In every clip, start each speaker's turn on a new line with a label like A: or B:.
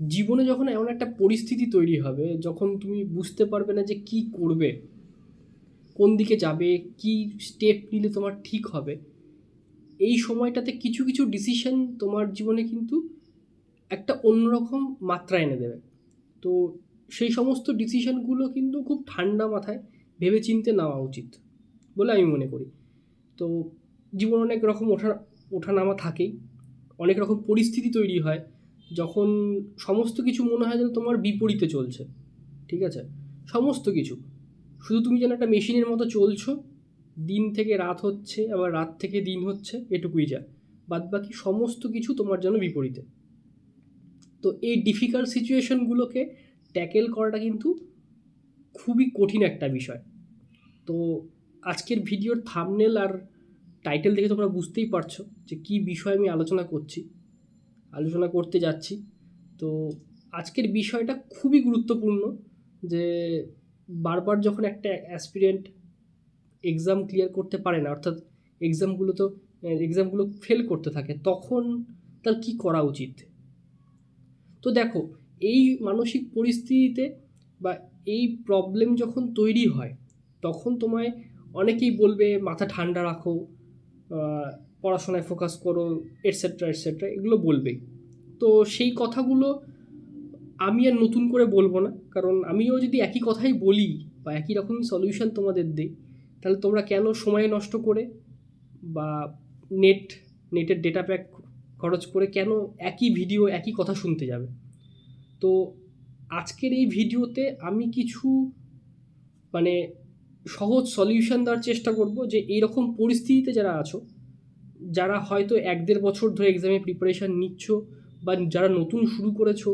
A: জীবনে যখন এমন একটা পরিস্থিতি তৈরি হবে, যখন তুমি বুঝতে পারবে না যে কি করবে, কোন দিকে যাবে, কি স্টেপ নিলে তোমার ঠিক হবে, এই সময়টাতে কিছু কিছু ডিসিশন তোমার জীবনে কিন্তু একটা অন্যরকম মাত্রা এনে দেবে। তো সেই সমস্ত ডিসিশনগুলো কিন্তু খুব ঠান্ডা মাথায় ভেবে চিনতে নেওয়া উচিত বলে আমি মনে করি। তো জীবন অনেক রকম ওঠা, ওঠানামা থাকেই, অনেক রকম পরিস্থিতি তৈরি হয় যখন সমস্ত কিছু মনে হয় যেন তোমার বিপরীতে চলছে, ঠিক আছে? সমস্ত কিছু। শুধু তুমি যেন একটা মেশিনের মতো চলছো, দিন থেকে রাত হচ্ছে, আবার রাত থেকে দিন হচ্ছে, এটুকুই যা। বাদ বাকি সমস্ত কিছু তোমার যেন বিপরীতে। তো এই ডিফিকাল্ট সিচুয়েশনগুলোকে ট্যাকেল করাটা কিন্তু খুবই কঠিন একটা বিষয়। তো আজকের ভিডিওর থামনেল আর টাইটেল দেখে তোমরা বুঝতেই পারছ যে কী বিষয় আমি আলোচনা করছি। আলোচনা করতে যাচ্ছি। তো আজকের বিষয়টা খুবই গুরুত্বপূর্ণ যে বারবার যখন একটা অ্যাসপিরিয়েন্ট এক্সাম ক্লিয়ার করতে পারে না, অর্থাৎ এক্সামগুলো তো এক্সামগুলো ফেল করতে থাকে, তখন তার কী করা উচিত? তো দেখো, এই মানসিক পরিস্থিতিতে বা এই প্রবলেম যখন তৈরি হয়, তখন তোমায় অনেকেই বলবে, মাথা ঠান্ডা রাখো। পড়াশোনায় ফোকাস করো এটসেট্রা এটসেট্রা এগুলো বলবেই তো সেই কথাগুলো আমি আর নতুন করে বলব না, কারণ আমিও যদি একই কথাই বলি বা একই রকমই সলিউশন তোমাদের দিই, তাহলে তোমরা কেন সময় নষ্ট করে বা নেট নেটের ডেটা প্যাক খরচ করে কেন একই ভিডিও একই কথা শুনতে যাবে? তো আজকের এই ভিডিওতে আমি কিছু মানে সহজ সলিউশন দেওয়ার চেষ্টা করব যে এইরকম পরিস্থিতিতে যারা আছো যারা হয়তো এক দেড় বছর ধরে এক্সামে প্রিপারেশান নিচ্ছ বা যারা নতুন শুরু করেছ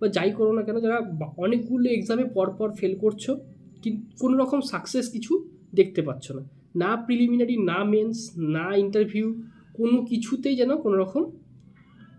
A: বা যাই করো না কেন, যারা অনেকগুলো এক্সামে পরপর ফেল করছ কিন্তু কোনো রকম সাকসেস কিছু দেখতে পাচ্ছ না। না প্রিলিমিনারি না মেন্স না ইন্টারভিউ কোনো কিছুতেই যেন কোনো রকম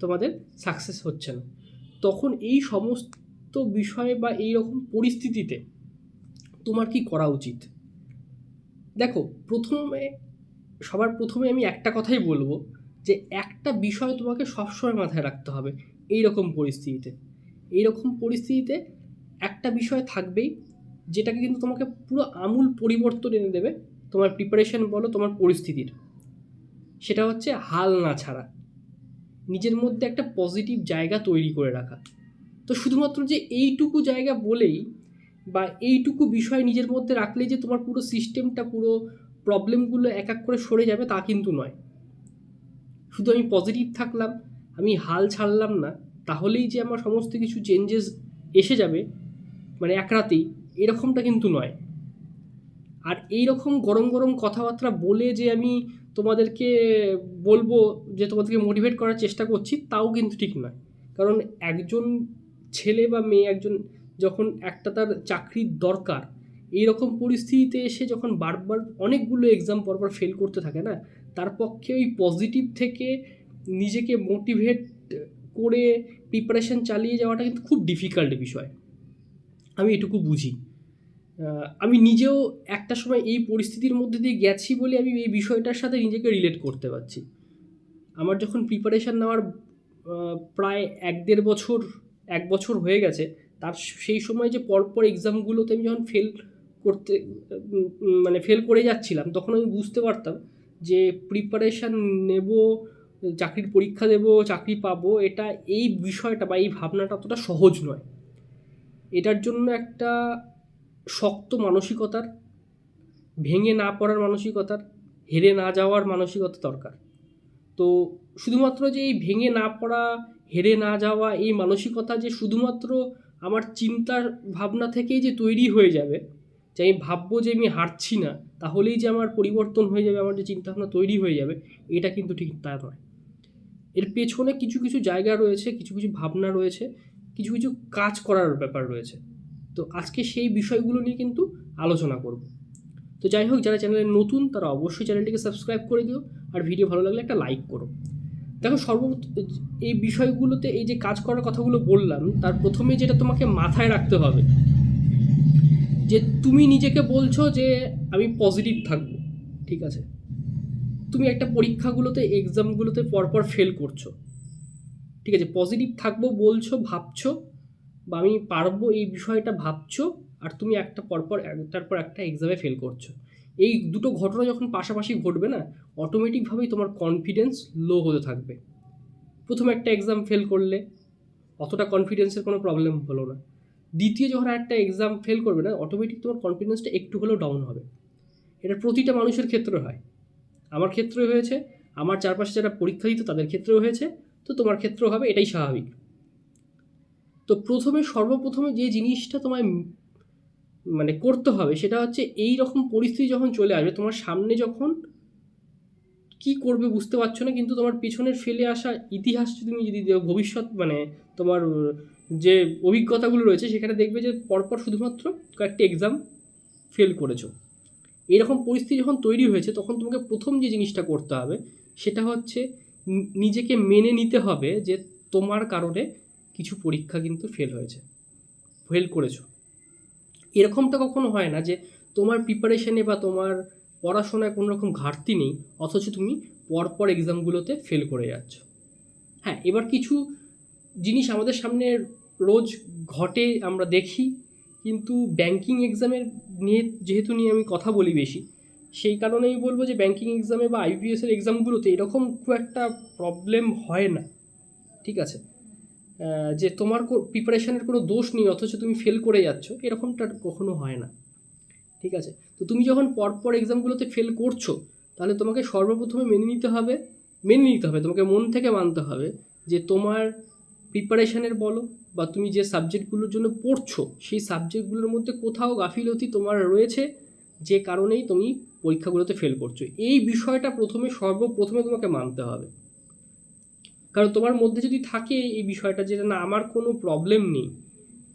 A: তোমাদের সাকসেস হচ্ছে না। তখন এই সমস্ত বিষয়ে বা এই রকম পরিস্থিতিতে তোমার কি করা উচিত? দেখো, প্রথমে সবার প্রথমে আমি একটা কথাই বলব যে একটা বিষয় তোমাকে সবসময় মাথায় রাখতে হবে এই রকম পরিস্থিতিতে। এই রকম পরিস্থিতিতে একটা বিষয় থাকবেই যেটাকে কিন্তু তোমাকে পুরো আমূল পরিবর্তন এনে দেবে। তোমার প্রিপারেশন বলো, তোমার পরিস্থিতির। সেটা হচ্ছে হাল না ছাড়া। নিজের মধ্যে একটা পজিটিভ জায়গা তৈরি করে রাখা। তো শুধুমাত্র যে এইটুকু জায়গা বলেই বা এইটুকু বিষয় নিজের মধ্যে রাখলে যে তোমার পুরো সিস্টেমটা পুরো প্রবলেমগুলো এক এক করে সরে যাবে তা কিন্তু নয়। শুধু আমি পজিটিভ থাকলাম, আমি হাল ছাড়লাম না, তাহলেই যে আমার সমস্ত কিছু চেঞ্জেস এসে যাবে মানে এক রাতেই, এরকমটা কিন্তু নয়। আর এই রকম গরম গরম কথাবার্তা বলে যে আমি তোমাদেরকে বলব, যে তোমাদেরকে মোটিভেট করার চেষ্টা করছি, তাও কিন্তু ঠিক নয়। কারণ একজন ছেলে বা মেয়ে, একজন যখন একটা তার চাকরির দরকার এই রকম পরিস্থিতিতে এসে যখন বারবার অনেকগুলো এক্সাম পরপর ফেল করতে থাকে না, তার পক্ষে ওই পজিটিভ থেকে নিজেকে মোটিভেট করে প্রিপারেশান চালিয়ে যাওয়াটা কিন্তু খুব ডিফিকাল্ট বিষয়। আমি এটুকু বুঝি। আমি নিজেও একটা সময় এই পরিস্থিতির মধ্যে দিয়ে গেছি বলে আমি এই বিষয়টার সাথে নিজেকে রিলেট করতে পারছি। আমার যখন প্রিপারেশান নেওয়ার প্রায় এক দেড় বছর, এক বছর হয়ে গেছে, তার সেই সময় যে পরপর এক্সামগুলোতে আমি যখন ফেল করতে মানে ফেল করে যাচ্ছিলাম, তখন আমি বুঝতে পারতাম যে প্রিপারেশান নেব, চাকরির পরীক্ষা দেব, চাকরি পাবো, এটা এই বিষয়টা বা এই ভাবনাটা অতটা সহজ নয়। এটার জন্য একটা শক্ত মানসিকতার, ভেঙে না পড়ার মানসিকতার, হেরে না যাওয়ার মানসিকতা দরকার। তো শুধুমাত্র যে এই ভেঙে না পড়া, হেরে না যাওয়া, এই মানসিকতা যে শুধুমাত্র আমার চিন্তার ভাবনা থেকেই যে তৈরি হয়ে যাবে যে আমি ভাববো যে আমি হারছি না, তাহলেই যে আমার পরিবর্তন হয়ে যাবে, আমার যে চিন্তাভাবনা তৈরি হয়ে যাবে, এটা কিন্তু ঠিক তা নয়। এর পেছনে কিছু কিছু জায়গা রয়েছে, কিছু কিছু ভাবনা রয়েছে, কিছু কিছু কাজ করার ব্যাপার রয়েছে। তো আজকে সেই বিষয়গুলো নিয়ে কিন্তু আলোচনা করব। তো যাই হোক, যারা চ্যানেলে নতুন, তারা অবশ্যই চ্যানেলটিকে সাবস্ক্রাইব করে দিও আর ভিডিও ভালো লাগলে একটা লাইক করো। দেখো সর্ব এই বিষয়গুলোতে এই যে কাজ করার কথাগুলো বললাম, তার প্রথমে যেটা তোমাকে মাথায় রাখতে হবে যে তুমি নিজেকে বলছো যে আমি পজিটিভ থাকব, ঠিক আছে? তুমি একটা পরীক্ষাগুলোতে এক্সামগুলোতে পরপর ফেল করছ। ঠিক আছে পজিটিভ থাকব বলছো, ভাবছ, বা আমি পারব এই বিষয়টা ভাবছ, আর তুমি একটা পরপর, একটার পর একটা এক্সামে ফেল করছ। এই দুটো ঘটনা যখন পাশাপাশি ঘটবে না অটোমেটিকভাবেই তোমার কনফিডেন্স লো হতে থাকবে। প্রথমে একটা এক্সাম ফেল করলে, অতটা কনফিডেন্সের কোনো প্রবলেম হলো না। দ্বিতীয় যখন একটা এক্সাম ফেল করবে না অটোমেটিক তোমার কনফিডেন্সটা একটু হলেও ডাউন হবে। এটা প্রতিটা মানুষের ক্ষেত্রে হয়। আমার ক্ষেত্রে হয়েছে, আমার চারপাশে যারা পরীক্ষা দিত তাদের ক্ষেত্রেও হয়েছে, তো তোমার ক্ষেত্রেও হবে, এটাই স্বাভাবিক। তো প্রথমে সর্বপ্রথমে যে জিনিসটা তোমায় মানে করতে হবে, সেটা হচ্ছে এই রকম পরিস্থিতি যখন চলে আসবে, তোমার সামনে যখন কি করবে বুঝতে পারছ না, কিন্তু তোমার পেছনের ফেলে আসা ইতিহাস তুমি যদি ভবিষ্যৎ মানে তোমার যে অভিজ্ঞতাগুলো রয়েছে সেখানে দেখবে যে পরপর শুধুমাত্র কয়েকটি এক্সাম ফেল করেছ। এরকম পরিস্থিতি যখন তৈরি হয়েছে, তখন তোমাকে প্রথম যে জিনিসটা করতে হবে, সেটা হচ্ছে নিজেকে মেনে নিতে হবে যে তোমার কারণে কিছু পরীক্ষা কিন্তু ফেল হয়েছে ফেল করেছ। এরকমটা কখনো হয় না যে তোমার প্রিপারেশনে বা তোমার পড়াশোনায় কোনো রকম ঘাটতি নেই, অথচ তুমি পরপর এক্সামগুলোতে ফেল করে যাচ্ছ। হ্যাঁ এবার কিছু জিনিস আমাদের সামনে রোজ ঘটে আমরা দেখি, কিন্তু ব্যাংকিং এক্সামের নিয়ে যেহেতু নিয়ে আমি কথা বলি বেশি, সেই কারণেই বলব যে ব্যাংকিং এক্সামে বা আইপিএসের এক্সামগুলোতে এরকম খুব একটা প্রবলেম হয় না, ঠিক আছে? যে তোমার প্রিপারেশনের কোনো দোষ নেই, অথচ তুমি ফেল করে যাচ্ছ, এরকমটা কখনো হয় না, ঠিক আছে? তো তুমি যখন পরপর এক্সামগুলোতে ফেল করছ, তাহলে তোমাকে সর্বপ্রথমে মেনে নিতে হবে, মেনে নিতে হবে, তোমাকে মন থেকে মানতে হবে যে তোমার প্রিপারেশনের বলো বা তুমি যে সাবজেক্টগুলোর জন্য পড়ছো, সেই সাবজেক্টগুলোর মধ্যে কোথাও গাফিলতি তোমার রয়েছে যে কারণেই তুমি পরীক্ষাগুলোতে ফেল করছ? এই বিষয়টা প্রথমে সর্বপ্রথমে তোমাকে মানতে হবে। কারণ তোমার মধ্যে যদি থাকে এই বিষয়টা যে না, আমার কোনো প্রবলেম নেই।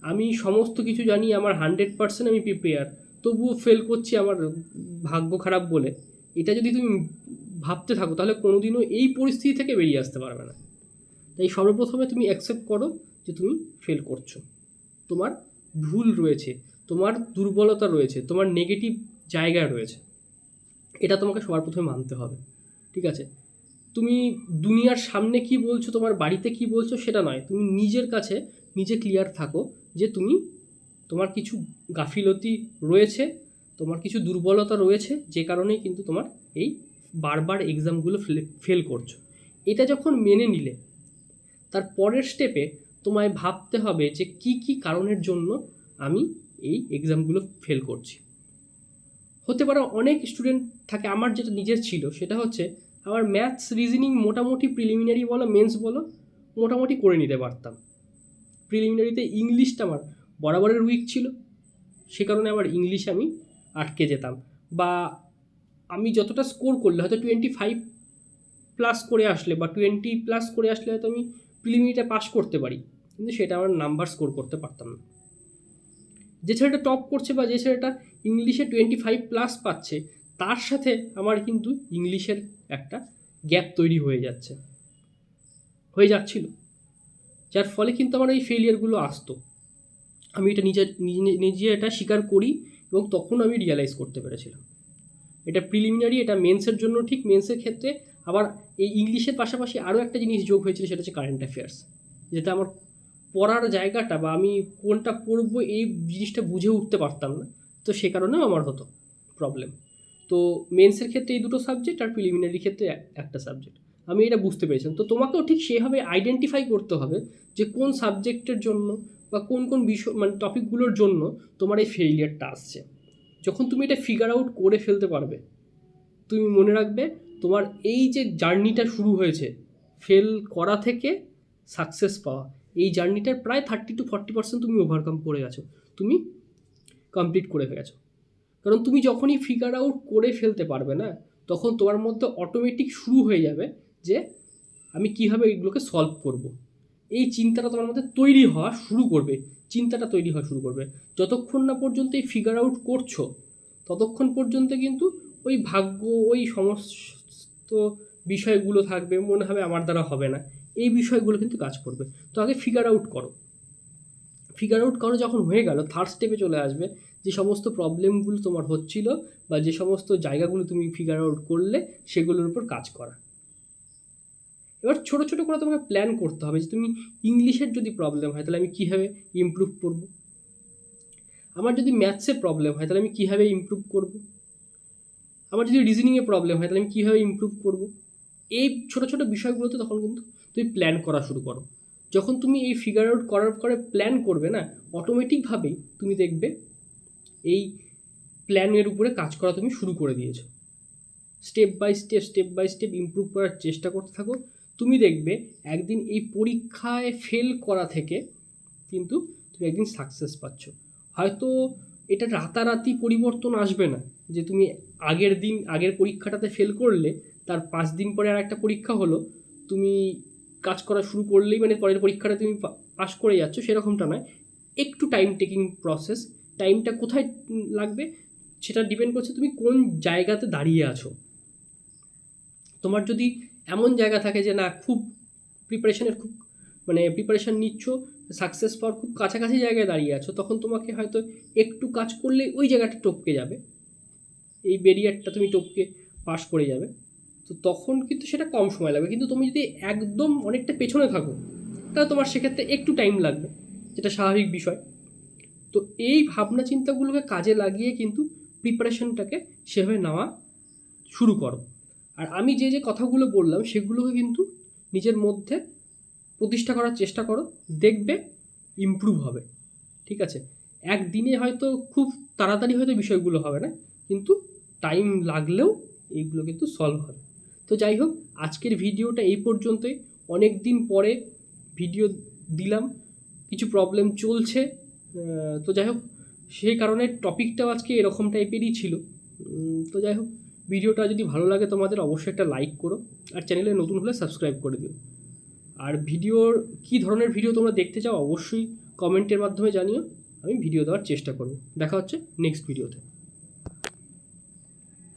A: আমি সমস্ত কিছু জানি, আমার হান্ড্রেড পার্সেন্ট আমি প্রিপেয়ার তবুও ফেল করছি আমার ভাগ্য খারাপ বলে। এটা যদি তুমি ভাবতে থাকো, তাহলে কোনোদিনও এই পরিস্থিতি থেকে বেরিয়ে আসতে পারবে না। তাই সর্বপ্রথমে তুমি অ্যাকসেপ্ট করো যে তুমি ফেল করছ। তোমার ভুল রয়েছে, তোমার দুর্বলতা রয়েছে, তোমার নেগেটিভ জায়গা রয়েছে। এটা তোমাকে সবার প্রথমে মানতে হবে, ঠিক আছে? তুমি দুনিয়ার সামনে কি বলছো, তোমার বাড়িতে কি বলছো সেটা নয়। তুমি নিজের কাছে নিজে ক্লিয়ার থাকো যে তুমি তোমার কিছু গাফিলতি রয়েছে, তোমার কিছু দুর্বলতা রয়েছে, যে কারণেই কিন্তু তোমার এই বারবার এক্সামগুলো ফেল করছ। এটা যখন মেনে নিলে তার পরের স্টেপে তোমায় ভাবতে হবে যে কি কি কারণের জন্য আমি এই এক্সামগুলো ফেল করছি। হতে পারে অনেক স্টুডেন্ট থাকে, আমার যেটা নিজের ছিল, সেটা হচ্ছে আমার ম্যাথস রিজনিং মোটামুটি প্রিলিমিনারি বলো মেন্স বলো, মোটামুটি করে নিতে পারতাম। প্রিলিমিনারিতে ইংলিশটা আমার বরাবরের উইক ছিল, সে কারণে আমার ইংলিশে আমি আটকে যেতাম। বা আমি যতটা স্কোর করলে, হয়তো টোয়েন্টি ফাইভ প্লাস করে আসলে বা টোয়েন্টি প্লাস করে আসলে হয়তো আমি প্রিলিমিনারিটা পাস করতে পারি, কিন্তু সেটা আমার নাম্বার স্কোর করতে পারতাম না। যে ছেলেটা টপ করছে বা যে ছেলেটা ইংলিশে টোয়েন্টি ফাইভ প্লাস পাচ্ছে, তার সাথে আমার কিন্তু ইংলিশের একটা গ্যাপ তৈরি হয়ে যাচ্ছে, হয়ে যাচ্ছিল। যার ফলে কিন্তু আমার এই ফেলিয়ারগুলো আসতো। আমি এটা নিজে- নিজে এটা স্বীকার করি এবং তখন আমি রিয়ালাইজ করতে পেরেছিলাম। এটা প্রিলিমিনারি এটা মেন্সের জন্য ঠিক মেন্সের ক্ষেত্রে আবার এই ইংলিশের পাশাপাশি আরও একটা জিনিস যোগ হয়েছিল, সেটা হচ্ছে কারেন্ট অ্যাফেয়ার্স যেটা আমার পড়ার জায়গাটা বা আমি কোনটা পড়ব এই জিনিসটা বুঝে উঠতে পারতাম না। তো সে কারণেও আমার হতো প্রবলেম তো মেন্সের ক্ষেত্রে এই দুটো সাবজেক্ট আর প্রিলিমিনারি ক্ষেত্রে একটা সাবজেক্ট আমি এটা বুঝতে পেরেছিলাম। তো তোমাকেও ঠিক সেভাবে আইডেন্টিফাই করতে হবে যে কোন সাবজেক্টের জন্য বা কোন কোন বিষয় মানে টপিকগুলোর জন্য তোমার এই ফেইলিয়ারটা আসছে। যখন তুমি এটা ফিগার আউট করে ফেলতে পারবে, তুমি মনে রাখবে তোমার এই যে জার্নিটা শুরু হয়েছে ফেল করা থেকে সাকসেস পাওয়া, এই জার্নিটার প্রায় থার্টি টু ফর্টি পার্সেন্ট তুমি ওভারকাম করে গেছো, তুমি কমপ্লিট করে গেছো কারণ তুমি যখনই ফিগার আউট করে ফেলতে পারবে না, তখন তোমার মধ্যে অটোমেটিক শুরু হয়ে যাবে যে আমি কীভাবে এগুলোকে সলভ করব। এই চিন্তাটা তোমার মধ্যে তৈরি হওয়া শুরু করবে, চিন্তাটা তৈরি হওয়া শুরু করবে যতক্ষণ না পর্যন্ত এই ফিগার আউট করছ, ততক্ষণ পর্যন্ত কিন্তু ওই ভাগ্য, ওই সমস্ত বিষয়গুলো থাকবে, মনে হবে আমার দ্বারা হবে না। এই বিষয়গুলো কিন্তু কাজ করবে। তো আগে ফিগার আউট করো। ফিগার আউট করো যখন হয়ে গেল থার্ড স্টেপে চলে আসবে যে সমস্ত প্রবলেমগুলো তোমার হচ্ছিল বা যে সমস্ত জায়গাগুলো তুমি ফিগার আউট করলে সেগুলোর উপর কাজ করা। এবার ছোটো ছোটো করে তোমাকে প্ল্যান করতে হবে যে তুমি ইংলিশের যদি প্রবলেম হয়, তাহলে আমি কীভাবে ইমপ্রুভ করব? আমার যদি ম্যাথসের প্রবলেম হয়, তাহলে আমি কীভাবে ইমপ্রুভ করব? আমার যদি রিজনিংয়ে প্রবলেম হয়, তাহলে আমি কীভাবে ইমপ্রুভ করব? এই ছোটো ছোটো বিষয়গুলোতে তখন কিন্তু তুমি প্ল্যান করা শুরু করো। যখন তুমি এই ফিগার আউট করার পরে প্ল্যান করবে না অটোমেটিকভাবেই তুমি দেখবে এই প্ল্যানের উপরে কাজ করা তুমি শুরু করে দিয়েছ। Step by step step by step improve করার চেষ্টা করতে থাকো। তুমি দেখবে একদিন এই পরীক্ষায় ফেল করা থেকে কিন্তু তুমি একদিন সাকসেস পাচ্ছ। হয়তো এটা রাতারাতি পরিবর্তন আসবে না, যে তুমি আগের দিন, আগের পরীক্ষাটাতে ফেল করলে, তার পাঁচ দিন পরে আর একটা পরীক্ষা হলো, তুমি কাজ করা শুরু করলেই মানে পরের পরীক্ষাটা তুমি পাস করে যাচ্ছ, সেরকমটা নয়। একটু টাইম টেকিং প্রসেস টাইমটা কোথায় লাগবে, সেটা ডিপেন্ড করছে তুমি কোন জায়গাতে দাঁড়িয়ে আছো। তোমার যদি এমন জায়গা থাকে যে, না, খুব প্রিপারেশনের খুব মানে প্রিপারেশন নিচ্ছ সাকসেস পাওয়ার খুব কাছাকাছি জায়গায় দাঁড়িয়ে আছো, তখন তোমাকে হয়তো একটু কাজ করলে ওই জায়গাটা টপকে যাবে। এই ব্যারিয়ারটা তুমি টপকে পাস করে যাবে। তো তখন কিন্তু সেটা কম সময় লাগবে। কিন্তু তুমি যদি একদম অনেকটা পেছনে থাকো, তাহলে তোমার সেক্ষেত্রে একটু টাইম লাগবে, যেটা স্বাভাবিক বিষয়। তো এই ভাবনা চিন্তাগুলোকে কাজে লাগিয়ে কিন্তু প্রিপারেশনটাকে সেভাবে নেওয়া শুরু করো। আর আমি যে যে কথাগুলো বললাম, সেগুলোকে কিন্তু নিজের মধ্যে প্রতিষ্ঠা করার চেষ্টা করো। দেখবে ইমপ্রুভ হবে। ঠিক আছে? একদিনে হয়তো খুব তাড়াতাড়ি হয়তো বিষয়গুলো হবে না, কিন্তু টাইম লাগলেও এইগুলো কিন্তু সলভ হবে। তো যাই হোক, আজকের ভিডিওটা এই পর্যন্তই। অনেক দিন পরে ভিডিও দিলাম, কিছু প্রবলেম চলছে। তো যাই হোক সেই কারণে টপিকটাও আজকে এরকম টাইপেরই ছিল। তো যাই হোক ভিডিওটা যদি ভালো লাগে তোমাদের, অবশ্যই একটা লাইক করো। আর চ্যানেলে নতুন হলে সাবস্ক্রাইব করে দিও। আর ভিডিওর কী ধরনের ভিডিও তোমরা দেখতে চাও, অবশ্যই কমেন্টের মাধ্যমে জানিও। আমি ভিডিও দেওয়ার চেষ্টা করব। দেখা হচ্ছে নেক্সট ভিডিওতে